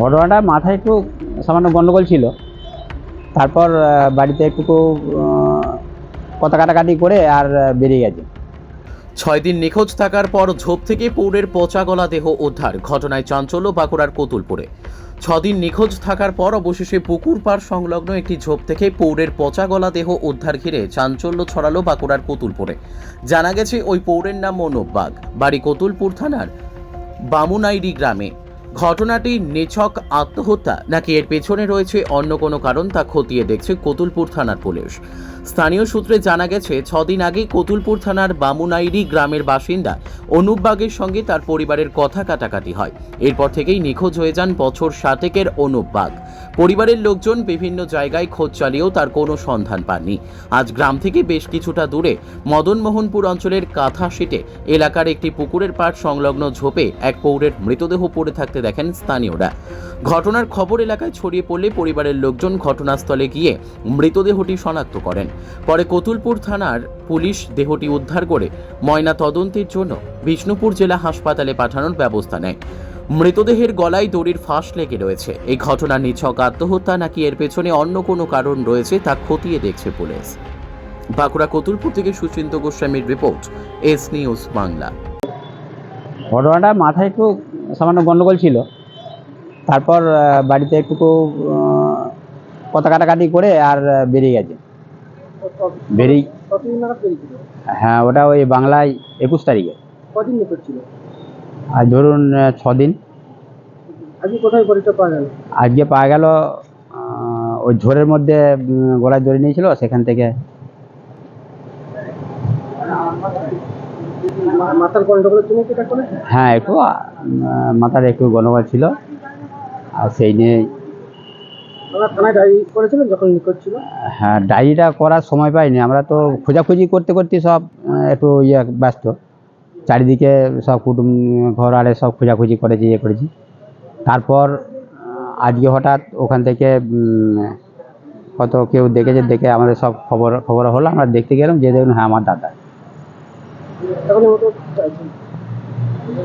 ঘটনাটা মাথায় একটু সামান্য গণ্ডগোল ছিল। তারপর বাড়িতে একটু কথা কাটাকাটি করে আর বেরিয়ে গেছে। ছয় দিন নিখোঁজ থাকার পর ঝোপ থেকে পৌরের পচা গলা দেহ উদ্ধার, ঘটনায় চাঞ্চল্য বাঁকুড়ার কতুলপুরে। ছদিন নিখোঁজ থাকার পর অবশেষে পুকুর পাড় সংলগ্ন একটি ঝোপ থেকে পৌরের পচা গলা দেহ উদ্ধার ঘিরে চাঞ্চল্য ছড়ালো বাঁকুড়ার কতুলপুরে। জানা গেছে, ওই পৌরের নাম মনোব বাগ। বাড়ি কতুলপুর থানার বামুনাইডি গ্রামে। ঘটনাটি নিছক আত্মহত্যা, নাকি এর পেছনে রয়েছে অন্য কোনো কারণ তা খতিয়ে দেখছে কতুলপুর থানার পুলিশ। স্থানীয় সূত্রে জানা গেছে, ছদিন আগে কতুলপুর থানার বামুনাইরি গ্রামের বাসিন্দা অনুপ বাগের সঙ্গে তার পরিবারের কথা কাটাকাটি হয়। এরপর থেকেই নিখোঁজ হয়ে যান বছর সাতেকের অনুপ বাগ। পরিবারের লোকজন বিভিন্ন জায়গায় খোঁজ চালিয়েও তার কোনো সন্ধান পাননি। আজ গ্রাম থেকে বেশ কিছুটা দূরে মদনমোহনপুর অঞ্চলের কাঁথাশিটে এলাকার একটি পুকুরের পাড় সংলগ্ন ঝোপে এক পৌরের মৃতদেহ পড়ে থাকতে দেখেন স্থানীয়রা। ঘটনার খবর এলাকায় ছড়িয়ে পড়লে পরিবারের লোকজন ঘটনাস্থলে গিয়ে মৃতদেহটি শনাক্ত করেন। পরে কতুলপুর থানার পুলিশ দেহটি উদ্ধার করে ময়না তদন্তের জন্য বিষ্ণুপুর জেলা হাসপাতালে পাঠানোর ব্যবস্থা নেয়। মৃতদেহের গলায় দড়ির ফাঁস লেগে রয়েছে। এই ঘটনা নিছক আত্মহত্যা নাকি এর পেছনে অন্য কোনো কারণ রয়েছে তা খতিয়ে দেখছে পুলিশ। বাঁকুড়া কতুলপুর থেকে সুচিন্ত গোস্বামীর রিপোর্ট, এস নিউজ বাংলা। ঘটনাটা মাথায় একটু সামান্য গণ্ডগোল ছিল। তারপর বাড়িতে একটু কথা কাটাকাটি করে আর বেরিয়ে গেছে। বেরিয়ে হ্যাঁ ওটা ওই বাংলায় একুশ তারিখে। কদিন ছিল? আর ধরুন আহ, ছ দিন আজকে কোথায় পাওয়া গেল? আজকে পাওয়া গেল ওই ঝোরের মধ্যে গলায় দড়ি নিয়েছিল সেখান থেকে। মাথার গন্ডগোলের জন্য হ্যাঁ একটু মাথার একটু গণ্ডগোল ছিল। আর সেই নিয়ে থানায় ডায়েরি করেছিলেন যখন নিখোঁজ ছিল? হ্যাঁ ডায়েরিটা করার সময় পাইনি। আমরা তো খোঁজাখুঁজি করতে করতে সব একটু ইয়ে ব্যস্ত। চারিদিকে সব কুটুম ঘর আরে সব খোঁজাখুঁজি করেছি ইয়ে করেছি। তারপর আজকে হঠাৎ ওখান থেকে কত কেউ দেখেছে দেখে আমাদের সব খবর খবর হলো। আমরা দেখতে গেলাম যে দেখুন হ্যাঁ আমার দাদা।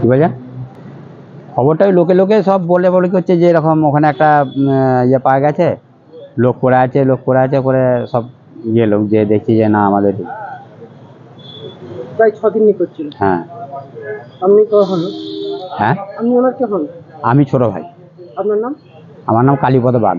কী বলছেন? খবরটাই লোকে লোকে সব বলে বলে করছে যে এরকম ওখানে একটা ইয়ে পাওয়া গেছে। লোক করে আছে লোক করে আছে করে সব ইয়ে লোক যে দেখছি যে না আমাদের প্রায় নিখোঁজ ছিল হ্যাঁ। আপনি হন? হ্যাঁ? আপনি ওনার কে হন? আমি ছোট ভাই। আপনার নাম? আমার নাম কালীপদ বাগ।